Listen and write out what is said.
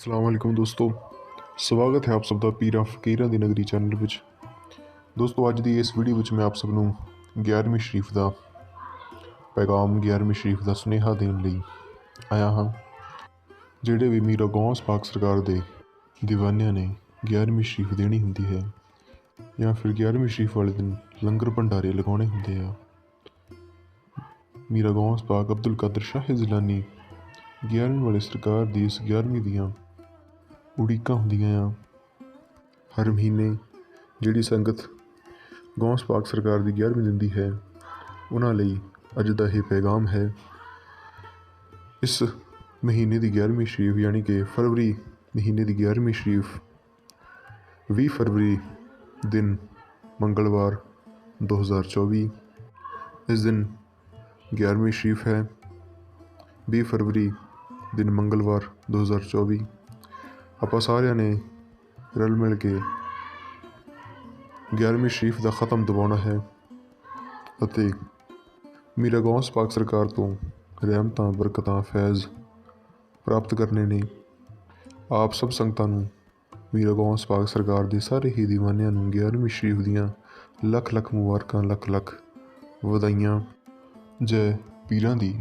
ਅਸਲਾਮ ਦੋਸਤੋ, ਸਵਾਗਤ ਹੈ ਆਪ ਸਭ ਦਾ ਪੀਰਾਂ ਫਕੀਰਾਂ ਦੀ ਨਗਰੀ ਚੈਨਲ ਵਿੱਚ। ਦੋਸਤੋ, ਅੱਜ ਦੀ ਇਸ ਵੀਡੀਓ ਵਿੱਚ ਮੈਂ ਆਪ ਸਭ ਨੂੰ 11ਵੀਂ ਸ਼ਰੀਫ ਦਾ ਪੈਗਾਮ 11ਵੀਂ ਸ਼ਰੀਫ ਦਾ ਸੁਨੇਹਾ ਦੇਣ ਲਈ ਆਇਆ ਹਾਂ, ਜਿਹੜੇ ਵੀ ਮੀਰਾ ਗੌਸ ਪਾਕ ਸਰਕਾਰ ਦੇ ਦੀਵਾਨਿਆਂ ਨੇ 11ਵੀਂ ਸ਼ਰੀਫ ਦੇਣੀ ਹੁੰਦੀ ਹੈ ਜਾਂ ਫਿਰ 11ਵੀਂ ਸ਼ਰੀਫ ਵਾਲੇ ਦਿਨ ਲੰਗਰ ਭੰਡਾਰੇ ਲਗਾਉਣੇ ਹੁੰਦੇ ਆ, ਮੀਰਾ ਗੌਸ ਪਾਕ ਅਬਦੁਲ ਕਾਦਰ ਸ਼ਾਹ ਜ਼ਿਲਾਨੀ 11ਵੀਂ ਵਾਲੀ ਸਰਕਾਰ ਦੀ ਇਸ 11ਵੀਂ ਦੀਆਂ ਉਡੀਕਾਂ ਹੁੰਦੀਆਂ ਆ। ਹਰ ਮਹੀਨੇ ਜਿਹੜੀ ਸੰਗਤ ਗੌਸ ਪਾਕ ਸਰਕਾਰ ਦੀ 11ਵੀਂ ਦਿੰਦੀ ਹੈ, ਉਹਨਾਂ ਲਈ ਅੱਜ ਦਾ ਇਹ ਪੈਗਾਮ ਹੈ। ਇਸ ਮਹੀਨੇ ਦੀ 11ਵੀਂ ਸ਼ਰੀਫ ਯਾਨੀ ਕਿ ਫਰਵਰੀ ਮਹੀਨੇ ਦੀ 11ਵੀਂ ਸ਼ਰੀਫ 20 ਫਰਵਰੀ ਦਿਨ ਮੰਗਲਵਾਰ 2024 ਇਸ ਦਿਨ 11ਵੀਂ ਸ਼ਰੀਫ ਹੈ। 20 ਫਰਵਰੀ ਦਿਨ ਮੰਗਲਵਾਰ 2024 ਆਪਾਂ ਸਾਰਿਆਂ ਨੇ ਰਲ ਮਿਲ ਕੇ 11ਵੀਂ ਸ਼ਰੀਫ ਦਾ ਖਤਮ ਦਬਾਉਣਾ ਹੈ ਅਤੇ ਮੀਰਾ ਗੌਸ ਪਾਕ ਸਰਕਾਰ ਤੋਂ ਰਹਿਮਤਾਂ, ਬਰਕਤਾਂ, ਫੈਜ਼ ਪ੍ਰਾਪਤ ਕਰਨੇ ਨੇ। ਆਪ ਸਭ ਸੰਗਤਾਂ ਨੂੰ ਮੀਰਾ ਗੌਸ ਪਾਕ ਸਰਕਾਰ ਦੇ ਸਾਰੇ ਹੀ ਦੀਵਾਨਿਆਂ ਨੂੰ 11ਵੀਂ ਸ਼ਰੀਫ ਦੀਆਂ ਲੱਖ ਲੱਖ ਮੁਬਾਰਕਾਂ ਲੱਖ ਲੱਖ ਵਧਾਈਆਂ। ਜੈ ਪੀਰਾਂ ਦੀ